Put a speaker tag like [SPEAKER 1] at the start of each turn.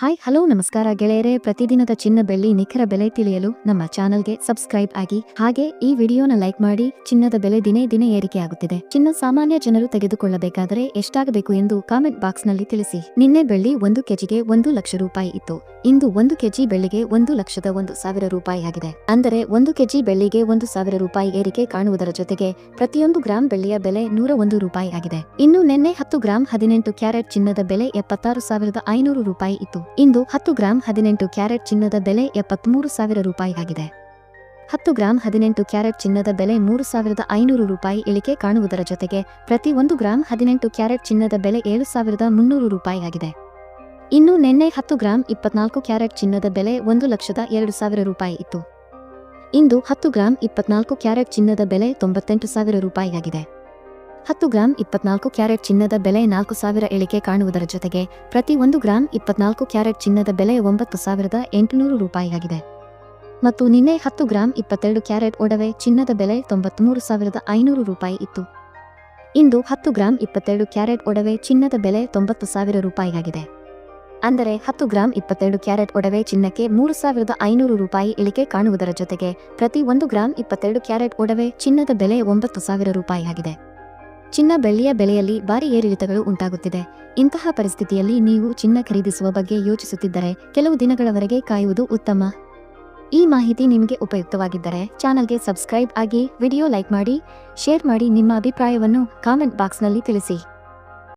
[SPEAKER 1] Hi, hello, ನಮಸ್ಕಾರ ಗೆಳೆಯರೆ. ಪ್ರತಿದಿನದ ಚಿನ್ನ ಬೆಳ್ಳಿ ನಿಖರ ಬೆಲೆ ತಿಳಿಯಲು ನಮ್ಮ ಚಾನಲ್ಗೆ ಸಬ್ಸ್ಕ್ರೈಬ್ ಆಗಿ. ಹಾಗೆ ಈ ವಿಡಿಯೋನ ಲೈಕ್ ಮಾಡಿ, ಚಿನ್ನದ ಬೆಲೆ ದಿನೇ ದಿನೇ ಏರಿಕೆಯಾಗುತ್ತಿದೆ ಚಿನ್ನ ಸಾಮಾನ್ಯ ಜನರು ತೆಗೆದುಕೊಳ್ಳಬೇಕಾದರೆ ಎಷ್ಟಾಗಬೇಕು ಎಂದು ಕಾಮೆಂಟ್ ಬಾಕ್ಸ್ನಲ್ಲಿ ತಿಳಿಸಿ. ನಿನ್ನೆ ಬೆಳ್ಳಿ ಒಂದು ಕೆಜಿಗೆ ಒಂದು ಲಕ್ಷ ರೂಪಾಯಿ ಇತ್ತು. ಇಂದು ಒಂದು ಕೆಜಿ ಬೆಳ್ಳಿಗೆ ಒಂದು ಲಕ್ಷದ ಒಂದು ಸಾವಿರ ರೂಪಾಯಿ ಆಗಿದೆ. ಅಂದರೆ ಒಂದು ಕೆಜಿ ಬೆಳ್ಳಿಗೆ ಒಂದು ಸಾವಿರ ರೂಪಾಯಿ ಏರಿಕೆ ಕಾಣುವುದರ ಜೊತೆಗೆ ಪ್ರತಿಯೊಂದು ಗ್ರಾಂ ಬೆಳ್ಳಿಯ ಬೆಲೆ ನೂರ ಒಂದು ರೂಪಾಯಿ ಆಗಿದೆ. ಇನ್ನು ನಿನ್ನೆ ಹತ್ತು ಗ್ರಾಂ ಹದಿನೆಂಟು ಕ್ಯಾರೆಟ್ ಚಿನ್ನದ ಬೆಲೆ ಎಪ್ಪತ್ತಾರು ಸಾವಿರದ ಐನೂರು ರೂಪಾಯಿ ಇತ್ತು. ಇಂದು ಹತ್ತು ಗ್ರಾಂ ಹದಿನೆಂಟು ಕ್ಯಾರೆಟ್ ಚಿನ್ನದ ಬೆಲೆ ಎಪ್ಪತ್ಮೂರು ಸಾವಿರ ರೂಪಾಯಿ ಆಗಿದೆ. ಹತ್ತು ಗ್ರಾಂ ಹದಿನೆಂಟು ಕ್ಯಾರೆಟ್ ಚಿನ್ನದ ಬೆಲೆ ಮೂರು ಸಾವಿರದ ಐನೂರು ರೂಪಾಯಿ ಇಳಿಕೆ ಕಾಣುವುದರ ಜೊತೆಗೆ ಪ್ರತಿ ಒಂದು ಗ್ರಾಂ ಹದಿನೆಂಟು ಕ್ಯಾರೆಟ್ ಚಿನ್ನದ ಬೆಲೆ ಏಳು ಸಾವಿರದ ಮುನ್ನೂರು ರೂಪಾಯಿ ಆಗಿದೆ. ಇನ್ನು ನಿನ್ನೆ ಹತ್ತು ಗ್ರಾಂ ಇಪ್ಪತ್ನಾಲ್ಕು ಕ್ಯಾರೆಟ್ ಚಿನ್ನದ ಬೆಲೆ ಒಂದು ಲಕ್ಷದ ಎರಡು ಸಾವಿರ ರೂಪಾಯಿ ಇತ್ತು. ಇಂದು ಹತ್ತು ಗ್ರಾಂ ಇಪ್ಪತ್ನಾಲ್ಕು ಕ್ಯಾರೆಟ್ ಚಿನ್ನದ ಬೆಲೆ ತೊಂಬತ್ತೆಂಟು ಸಾವಿರ ರೂಪಾಯಿ ಆಗಿದೆ. ಹತ್ತು ಗ್ರಾಂ ಇಪ್ಪತ್ನಾಲ್ಕು ಕ್ಯಾರೆಟ್ ಚಿನ್ನದ ಬೆಲೆ ನಾಲ್ಕು ಸಾವಿರ ಇಳಿಕೆ ಕಾಣುವುದರ ಜೊತೆಗೆ ಪ್ರತಿ ಒಂದು ಗ್ರಾಂ ಇಪ್ಪತ್ನಾಲ್ಕು ಕ್ಯಾರೆಟ್ ಚಿನ್ನದ ಬೆಲೆ ಒಂಬತ್ತು ಸಾವಿರದ ಎಂಟುನೂರು ರೂಪಾಯಿಯಾಗಿದೆ. ಮತ್ತು ನಿನ್ನೆ ಹತ್ತು ಗ್ರಾಂ ಇಪ್ಪತ್ತೆರಡು ಕ್ಯಾರೆಟ್ ಒಡವೆ ಚಿನ್ನದ ಬೆಲೆ ತೊಂಬತ್ಮೂರು ಸಾವಿರದ ಐನೂರು ರೂಪಾಯಿ ಇತ್ತು. ಇಂದು ಹತ್ತು ಗ್ರಾಂ ಇಪ್ಪತ್ತೆರಡು ಕ್ಯಾರೆಟ್ ಒಡವೆ ಚಿನ್ನದ ಬೆಲೆ ತೊಂಬತ್ತು ಸಾವಿರ ರೂಪಾಯಿಯಾಗಿದೆ. ಅಂದರೆ ಹತ್ತು ಗ್ರಾಂ ಇಪ್ಪತ್ತೆರಡು ಕ್ಯಾರೆಟ್ ಒಡವೆ ಚಿನ್ನಕ್ಕೆ ಮೂರು ಸಾವಿರದ ಐನೂರು ರೂಪಾಯಿ ಇಳಿಕೆ ಕಾಣುವುದರ ಜೊತೆಗೆ ಪ್ರತಿ ಒಂದು ಗ್ರಾಂ ಇಪ್ಪತ್ತೆರಡು ಕ್ಯಾರೆಟ್ ಒಡವೆ ಚಿನ್ನದ ಬೆಲೆ ಒಂಬತ್ತು ಸಾವಿರ ರೂಪಾಯಿ ಆಗಿದೆ ಚಿನ್ನ ಬೆಳ್ಳಿಯ ಬೆಲೆಯಲ್ಲಿ ಭಾರಿ ಏರಿಳಿತಗಳು ಉಂಟಾಗುತ್ತಿದೆ. ಇಂತಹ ಪರಿಸ್ಥಿತಿಯಲ್ಲಿ ನೀವು ಚಿನ್ನ ಖರೀದಿಸುವ ಬಗ್ಗೆ ಯೋಚಿಸುತ್ತಿದ್ದರೆ ಕೆಲವು ದಿನಗಳವರೆಗೆ ಕಾಯುವುದು ಉತ್ತಮ. ಈ ಮಾಹಿತಿ ನಿಮಗೆ ಉಪಯುಕ್ತವಾಗಿದ್ದರೆ ಚಾನಲ್ಗೆ ಸಬ್ಸ್ಕ್ರೈಬ್ ಆಗಿ ವಿಡಿಯೋ ಲೈಕ್ ಮಾಡಿ, ಶೇರ್ ಮಾಡಿ ನಿಮ್ಮ ಅಭಿಪ್ರಾಯವನ್ನು ಕಾಮೆಂಟ್ ಬಾಕ್ಸ್ನಲ್ಲಿ ತಿಳಿಸಿ.